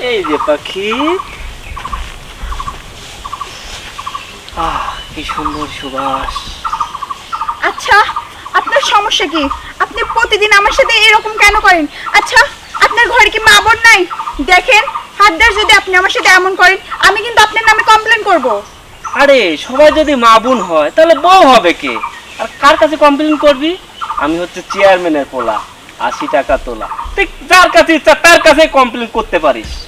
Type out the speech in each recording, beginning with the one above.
এই যে পাখি। আহ কি সুন্দর সুবাস। আচ্ছা আপনার সমস্যা কি? আপনি প্রতিদিন আমার সাথে এরকম কেন করেন? আচ্ছা আপনার ঘরে কি মা বোন নাই? দেখেন হাতদার যদি আপনি আমার সাথে এমন করেন আমি কিন্তু আপনার নামে কমপ্লেন করব। আরে সবাই যদি মা বোন হয় তাহলে বউ হবে কে? আর কার কাছে কমপ্লেন করবি? আমি হচ্ছে চেয়ারম্যানের পোলা আশি টাকা তোলা। তুই যার কাছে ইচ্ছা, তার কাছে কমপ্লেন করতে পারিস।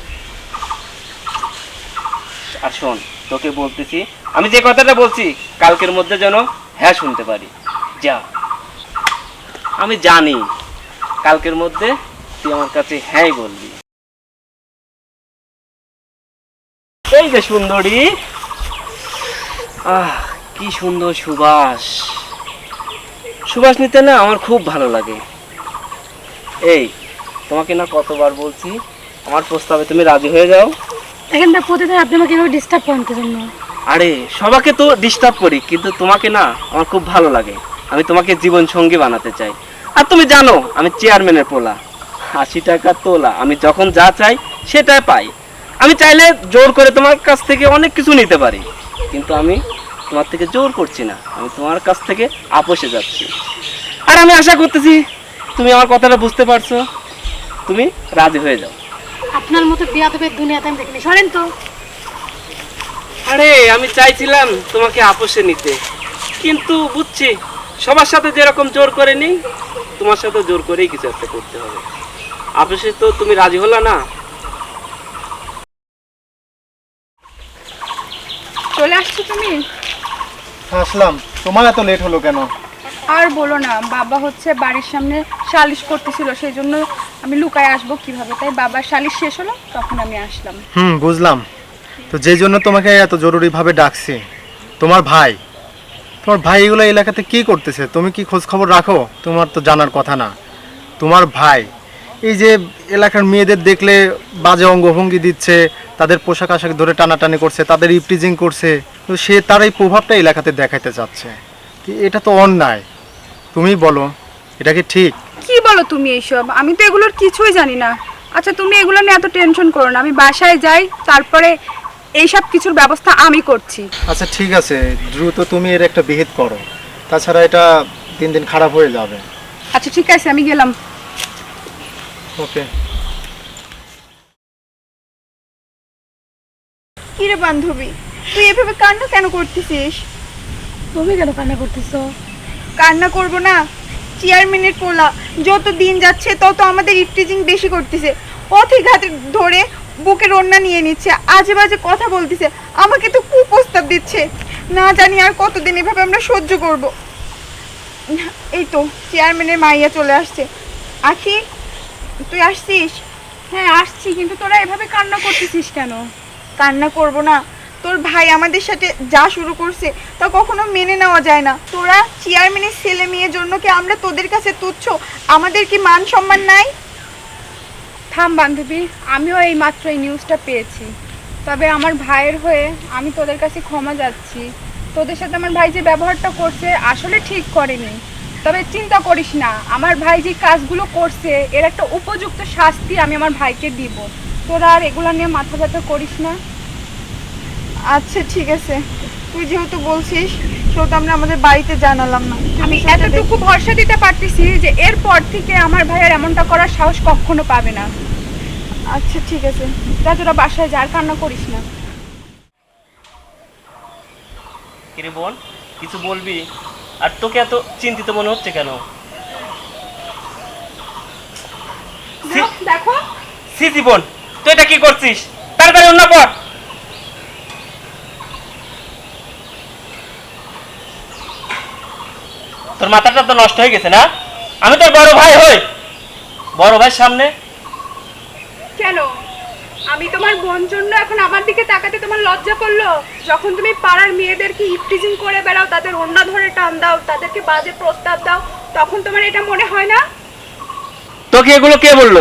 আর শোন, তোকে বলতেছি, আমি যে কথাটা বলছি, কালকের মধ্যে যেন হ্যাঁ শুনতে পারি। যা। আমি জানি, কালকের মধ্যে তুই আমার কাছে হ্যাঁ বলবি। এই যে সুন্দরী, আহ, কি সুন্দর সুবাস। সুবাস নিতে না আমার খুব ভালো লাগে। এই তোমাকে না কতবার বলছি আমার প্রস্তাবে তুমি রাজি হয়ে যাও। এখানটা প্রতিদিন আপনি আমাকে এভাবে ডিস্টার্ব করেন কি জন্য আরে সবাইকে তো ডিস্টার্ব করি কিন্তু তোমাকে না আমার খুব ভালো লাগে। আমি তোমাকে জীবন সঙ্গী বানাতে চাই। আর তুমি জানো আমি চেয়ারম্যানের পোলা। আশি টাকা তোলা আমি যখন যা চাই সেটাই পাই। আমি চাইলে জোর করে তোমার কাছ থেকে অনেক কিছু নিতে পারি। কিন্তু আমি তোমার থেকে জোর করছি না। আমি তোমার কাছ থেকে আপোষে যাচ্ছি। আর আমি আশা করতেছি তুমি আমার কথাটা বুঝতে পারছ। তুমি রাজি হয়ে যাও। আপনার মতো বিয়া তবে দুনিয়াতে আমি দেখিনি। সরেন তো। আরে আমি চাইছিলাম তোমাকে আপোষে নিতে। কিন্তু বুঝছি সবার সাথে যেরকম জোর করে নেই তোমার সাথে জোর করেই কিছু একটা করতে হবে। আপোষে তো তুমি রাজি হলো না। চলে আসছো তুমি? আসলাম। তোমার এত লেট হলো কেন? আর বলো না বাবা হচ্ছে বাড়ির সামনে সালিশ করতেছিল, সেই জন্য আমি লুকায় আসব কীভাবে? তাই বাবার সালিশ শেষ হলো, তখন আমি আসলাম। হুম, বুঝলাম। তো যেই জন্য তোমাকে এত জরুরিভাবে ডাকছি, তোমার ভাই তোমার ভাই এগুলো এলাকাতে কি করতেছে? তুমি কি খোঁজ খবর রাখো? তোমার তো জানার কথা না। তোমার ভাই, এই যে এলাকার মেয়েদের দেখলে বাজে অঙ্গভঙ্গি দিচ্ছে, তাদের পোশাক আশাক ধরে টানাটানি করছে, তাদের ইপটিজিং করছে, তো সে তার এই প্রভাবটা এলাকাতে দেখাইতে চাচ্ছে। কি এটা তো অন্যায়? তুমি বলো, এটা কি ঠিক? কি বলো তুমি এইসব? আমি তো এগুলোর কিছুই জানি না। আচ্ছা তুমি এগুলো নিয়ে এত টেনশন করো না। আমি বাসায় যাই তারপরে এইসব কিছুর ব্যবস্থা আমি করছি। আচ্ছা ঠিক আছে। দ্রুত তুমি এর একটা বিহিত করো। তাছাড়া এটা দিন দিন খারাপ হয়ে যাবে। আচ্ছা ঠিক আছে আমি গেলাম। ওকে। কিরে বান্ধবী? তুই এভাবে কান্না কেন করতেছিস? তুমি কেন কান্না করতেছো? কান্না করব না। চেয়ারম্যানের পোলা যত দিন যাচ্ছে, তত আমাদের ইফটিজিং বেশি করতেছে। পথে ঘাটে ধরে বুকের ওড়না নিয়ে নিচ্ছে, আজে বাজে কথা বলতেছে, আমাকে তো কুপ্রস্তাব দিচ্ছে। না জানি আর কতদিন এভাবে আমরা সহ্য করব। এই তো চেয়ারম্যানের মাইয়া চলে আসছে। আখি, তুই আসছিস? হ্যাঁ আসছি, কিন্তু তোরা এভাবে কান্না করতেছিস কেন? কান্না করব না। তোর ভাই আমাদের সাথে যা শুরু করছে তা কখনো মেনে নেওয়া যায় না। তোরা চেয়ারম্যানের ছেলে মেয়ের জন্য কি আমরা তোদের কাছে তুচ্ছ? আমাদের কি মান সম্মান নাই? থাম বান্ধবী, আমিও এই মাত্র এই নিউজটা পেয়েছি। তবে আমার ভাইয়ের হয়ে আমি তোদের কাছে ক্ষমা যাচ্ছি। তোদের সাথে আমার ভাই যে ব্যবহারটা করছে আসলে ঠিক করেনি। তবে চিন্তা করিস না, আমার ভাই যে কাজগুলো করছে, এর একটা উপযুক্ত শাস্তি আমি আমার ভাইকে দিব। তোরা আর এগুলো নিয়ে মাথা ব্যথা করিস না। আচ্ছা ঠিক আছে। তুই যেহেতু বলছিস সেহেতু আমরা আমাদের বাড়িতে জানালাম না। আমি এতটুকু ভরসা দিতে পারতেছি যে এরপর থেকে আমার ভাইয়ের এমনটা করার সাহস কখনো পাবে না। আচ্ছা ঠিক আছে। যা তোরা বাসায় যার কান্না করিস না। কিরে বোন কিছু বলবি? আর তোকে এত চিন্তিত মনে হচ্ছে কেন? দেখো সিসি বোন তুই এটা কি করছিস? তাড়াতাড়ি অন্য পর তোর মাথাটা তো নষ্ট হয়ে গেছে না? আমি তোর বড় ভাই হই। বড় ভাই সামনে? কেন? আমি তোমার বোন জন্য এখন আমার দিকে তাকাতে তোমার লজ্জা করল? যখন তুমি পাড়ার মেয়েদেরকে ইফটিজিং করে বেড়াও তাদের ওন্না ধরে টান দাও তাদেরকে বাজে প্রস্তাব দাও তখন তোমার এটা মনে হয় না? তোকে এগুলো কে বলল?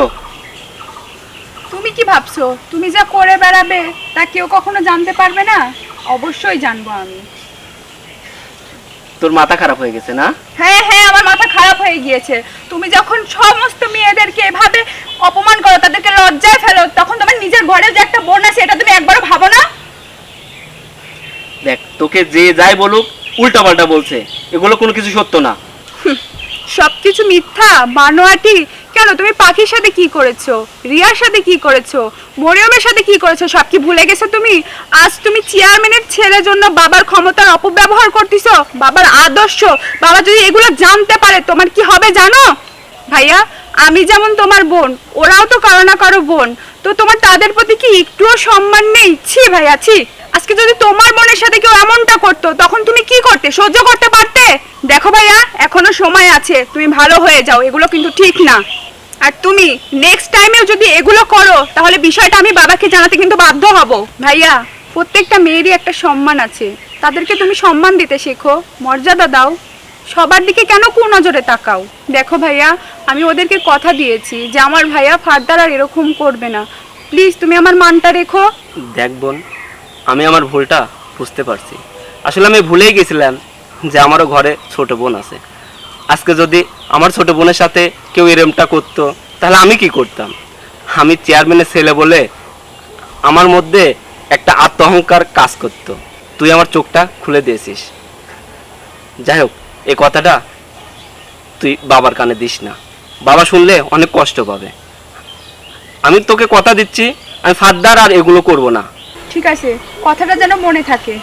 তুমি কি ভাবছ? তুমি যা করে বেড়াবে তা কেউ কখনো জানতে পারবে না? অবশ্যই জানব আমি। তোর মাথা খারাপ হয়ে গেছে না? হ্যাঁ হ্যাঁ আমার মাথা খারাপ হয়ে গিয়েছে। তুমি যখন সমস্ত মেয়েদেরকে এভাবে অপমান করো তাদেরকে লজ্জায় ফেলো তখন তোমার নিজের ঘরে যে একটা বোন আছে এটা তুমি একবারও ভাবো না? দেখ তোকে যে যাই বলুক উল্টা পাল্টা বলছে। এগুলো কোনো কিছু সত্য না। সবকিছু মিথ্যা বানোয়াটি কেন? তুমি পাখির সাথে কি করেছ? রিয়ার সাথে কি করেছ? মরিয়মের সাথে কি করেছ? সব কি ভুলে গেছো তুমি? আজ তুমি চেয়ারম্যানের ছেলের জন্য বাবার ক্ষমতার অপব্যবহার করতেছো? বাবার আদর্শ? বাবা যদি এগুলো জানতে পারে, তোমার কি হবে জানো? ভাইয়া, আমি যেমন তোমার বোন, ওরাও তো কারও না কারও বোন। তো তোমার তাদের প্রতি কি একটুও সম্মান নেই? ছি ভাইয়া, ছি। আজকে যদি তোমার বোনের সাথে কেউ এমনটা করতো, তখন তুমি কি করতে? সহ্য করতে পারতে? দেখো ভাইয়া, এখনও সময় আছে। তুমি ভালো হয়ে যাও। এগুলো কিন্তু ঠিক না। আর তুমি নেক্সট টাইমেও যদি এগুলো করো, তাহলে বিষয়টা আমি বাবাকে জানাতে কিন্তু বাধ্য হব। ভাইয়া, প্রত্যেকটা মেয়েরই একটা সম্মান আছে। তাদেরকে তুমি সম্মান দিতে শেখো। মর্যাদা দাও। সবার দিকে কেন কু নজরে তাকাও? দেখো ভাইয়া, আমি ওদেরকে কথা দিয়েছি যে আমার ভাইয়া ফার্দার আর এরকম করবে না। প্লিজ, তুমি আমার মানটা রেখো। দেখ বোন, আমি আমার ভুলটা বুঝতে পারছি। আসলে আমি ভুলেই গেছিলাম যে আমারও ঘরে ছোট বোন আছে। আজকে যদি আমার ছোট বোনের সাথে কেউ এরমটা করতো, তাহলে আমি কি করতাম? আমি চেয়ারম্যানের ছেলে বলে আমার মধ্যে একটা আত্ম অহংকার কাজ করতো। তুই আমার চোখটা খুলে দিয়েছিস। যাই হোক এই কথাটা তুই বাবার কানে দিস না। বাবা শুনলে অনেক কষ্ট পাবে। আমি তোকে কথা দিচ্ছি, আমি ফাদ্দার আর এগুলো করব না। ঠিক আছে, কথাটা যেন মনে থাকে।